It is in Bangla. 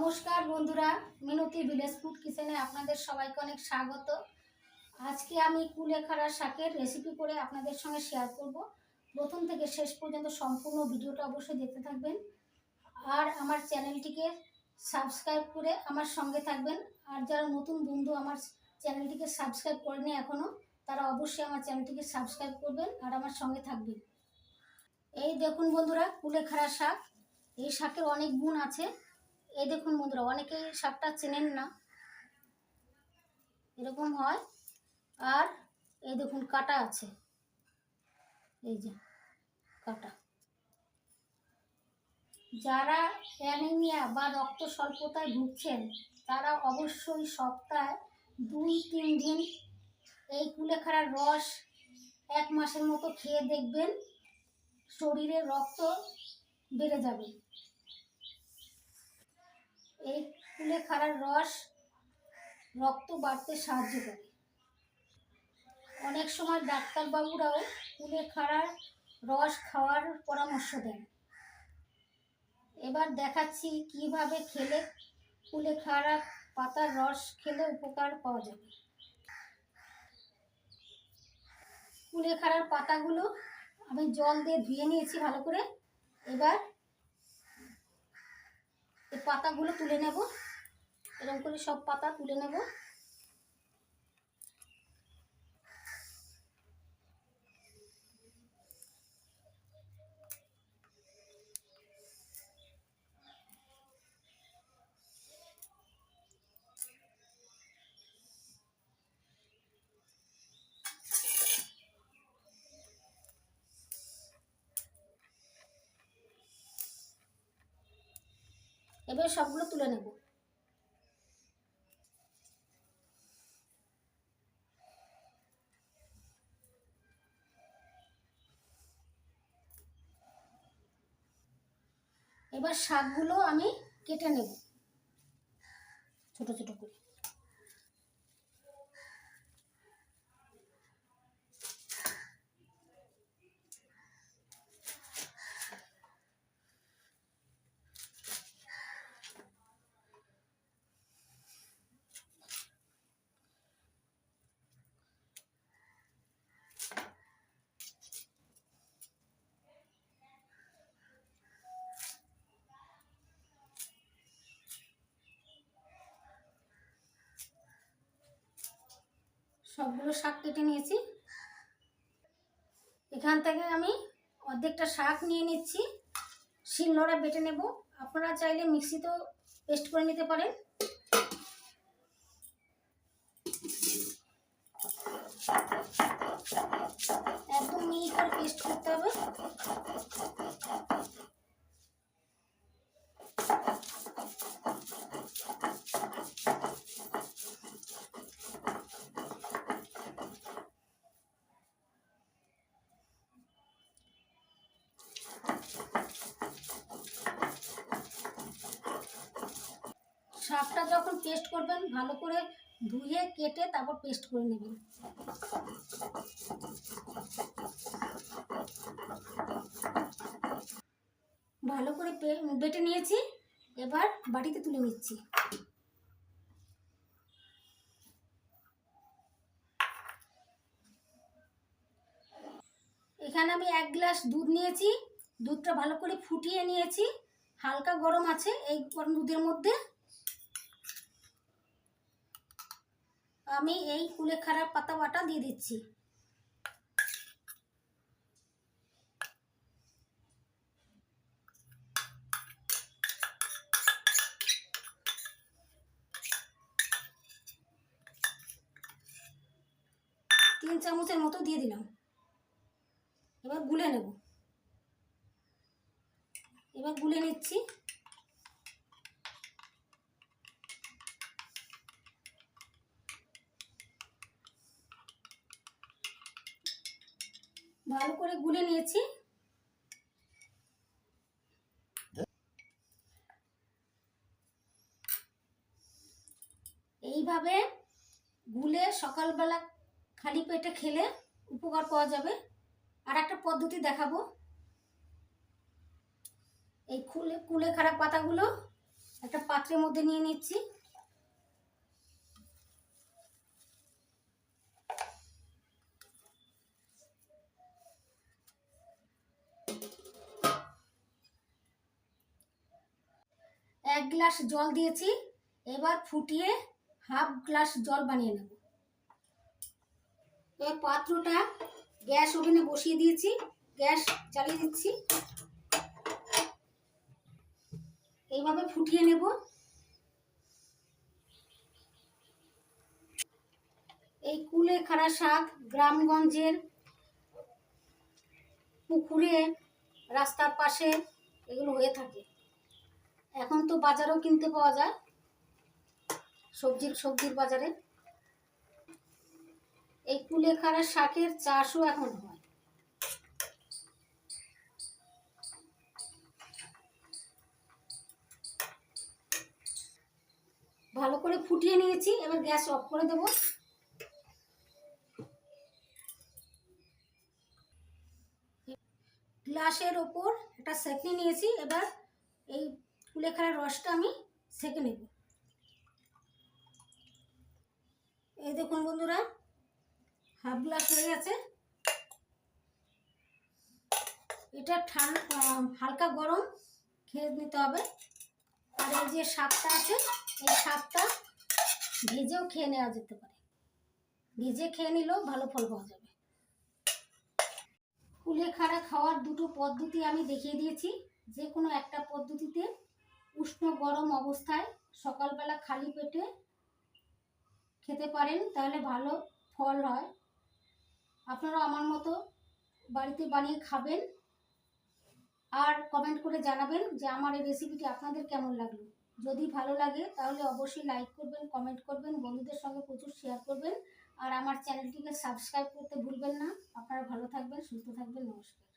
নমস্কার বন্ধুরা, মিনতি ভিলেজ ফুড কিচেনে আপনাদের সবাইকে অনেক স্বাগত। আজকে আমি কুলেখাড়া শাকের রেসিপি করে আপনাদের সঙ্গে শেয়ার করব। প্রথম থেকে শেষ পর্যন্ত সম্পূর্ণ ভিডিওটা অবশ্যই দেখতে থাকবেন। আর আমার চ্যানেলটিকে সাবস্ক্রাইব করে আমার সঙ্গে থাকবেন। আর যারা নতুন বন্ধু আমার চ্যানেলটিকে সাবস্ক্রাইব করেনি এখনও তারা অবশ্যই আমার চ্যানেলটিকে সাবস্ক্রাইব করবেন আর আমার সঙ্গে থাকবেন। এই দেখুন বন্ধুরা, কুলেখাড়া শাক। এই শাকের অনেক গুণ আছে। এই দেখুন বন্ধুরা, অনেকে শাকটা চেনেন না। এরকম হয়। আর এই দেখুন কাটা আছে। এই যে কাটা। যারা অ্যানিমিয়া বা রক্ত স্বল্পতায় ভুগছেন, তারা অবশ্যই সপ্তাহে দুই, তিন দিন এই কুলেখাড়ার রস এক মাসের মতো খেয়ে দেখবেন, শরীরে রক্ত বেড়ে যাবে। এই কুলেখাড়ার রস রক্ত বাড়তে সাহায্য করে। অনেক সময় ডাক্তারবাবুরাও কুলেখাড়ার রস খাওয়ার পরামর্শ দেন। এবার দেখাচ্ছি কীভাবে খেলে কুলেখাড়া পাতার রস খেলে উপকার পাওয়া যাবে। কুলেখাড়ার পাতাগুলো আমি জল দিয়ে ধুয়ে নিয়েছি ভালো করে। এবার পাতাগুলো তুলে নেব। এরকম করে সব পাতা তুলে নেব। এবার সবগুলো তুলে নেব। এবার শাকগুলো আমি কেটে নেব। ছোট ছোট করে। সবগুলো শাক কেটে নিয়েছি। এখান থেকে আমি অর্ধেকটা শাক নিয়ে নিচ্ছি। শিলনোড়া বেটে নেব। আপনারা চাইলে মিক্সিতেও পেস্ট করে নিতে পারেন। একদম মিহি করে পেস্ট করতে হবে। শাকটা যখন পেস্ট করবেন, ভালো করে ধুয়ে কেটে তারপর পেস্ট করে নেবেন। ভালো করে বেটে নিয়েছি, এবার বাটিতে তুলে নিচ্ছি। এখানে আমি এক গ্লাস দুধ নিয়েছি, দুধটা ভালো করে ফুটিয়ে নিয়েছি। হালকা গরম আছে, এই গরম দুধের মধ্যে। আমি এই কুলেখাড়ার পাতা বাটা দিয়ে দিচ্ছি। তিন চামচের মতো দিয়ে দিলাম। এবার গুলে নেব। এবার গুলে নিচ্ছি। ভালো করে গুলে নিয়েছি। এইভাবে গুলে সকালবেলা খালি পেটে খেলে উপকার পাওয়া যাবে। আর একটা পদ্ধতি দেখাবো। এই খুলে কুলে খারাপ পাতাগুলো একটা পাত্রের মধ্যে নিয়ে নিচ্ছি। এক গ্লাস জল দিয়েছি, এবার ফুটিয়ে হাফ গ্লাস জল বানিয়ে নেব। এবার পাত্রটা গ্যাস ওভেনে বসিয়ে দিয়েছি, গ্যাস চালিয়ে দিচ্ছি। এইভাবে ফুটিয়ে নেব। এই কুলে খাড়া শাক গ্রামগঞ্জের পুকুরে, রাস্তার পাশে এগুলো হয়ে থাকে। এখন তো বাজারেও কিনতে পাওয়া যায়। সবজির সবজির বাজারে। এই কুলেখাড়া শাকের চাষও এখন হয়। ভালো করে ফুটিয়ে নিয়েছি, এবার গ্যাস অফ করে দেব। গ্লাসের ওপর একটা সেকনি নিয়েছি, এবার এই কুলেখাড়ার রসটা আমি সেঁকে নেব। এই দেখুন বন্ধুরা, হাফ গ্লাস হয়ে গেছে। এটা ঠান্ডা হালকা গরম খেয়ে নিতে হবে। আর এই যে শাকটা আছে, এই শাকটা ভেজেও খেয়ে নেওয়া যেতে পারে। ভেজে খেয়ে নিলেও ভালো ফল পাওয়া যাবে। কুলেখাড়া খাওয়ার দুটো পদ্ধতি আমি দেখিয়ে দিয়েছি। যে কোনো একটা পদ্ধতিতে উষ্ণ গরম অবস্থায় সকালবেলা খালি পেটে খেতে পারেন, তাহলে ভালো ফল হয়। আপনারা আমার মতো বাড়িতে বানিয়ে খাবেন আর কমেন্ট করে জানাবেন যে আমার এই রেসিপিটি আপনাদের কেমন লাগল। যদি ভালো লাগে, তাহলে অবশ্যই লাইক করবেন কমেন্ট করবেন, বন্ধুদের সঙ্গে প্রচুর শেয়ার করবেন। আর আমার চ্যানেলটিকে সাবস্ক্রাইব করতে ভুলবেন না। আপনারা ভালো থাকবেন, সুস্থ থাকবেন, নমস্কার।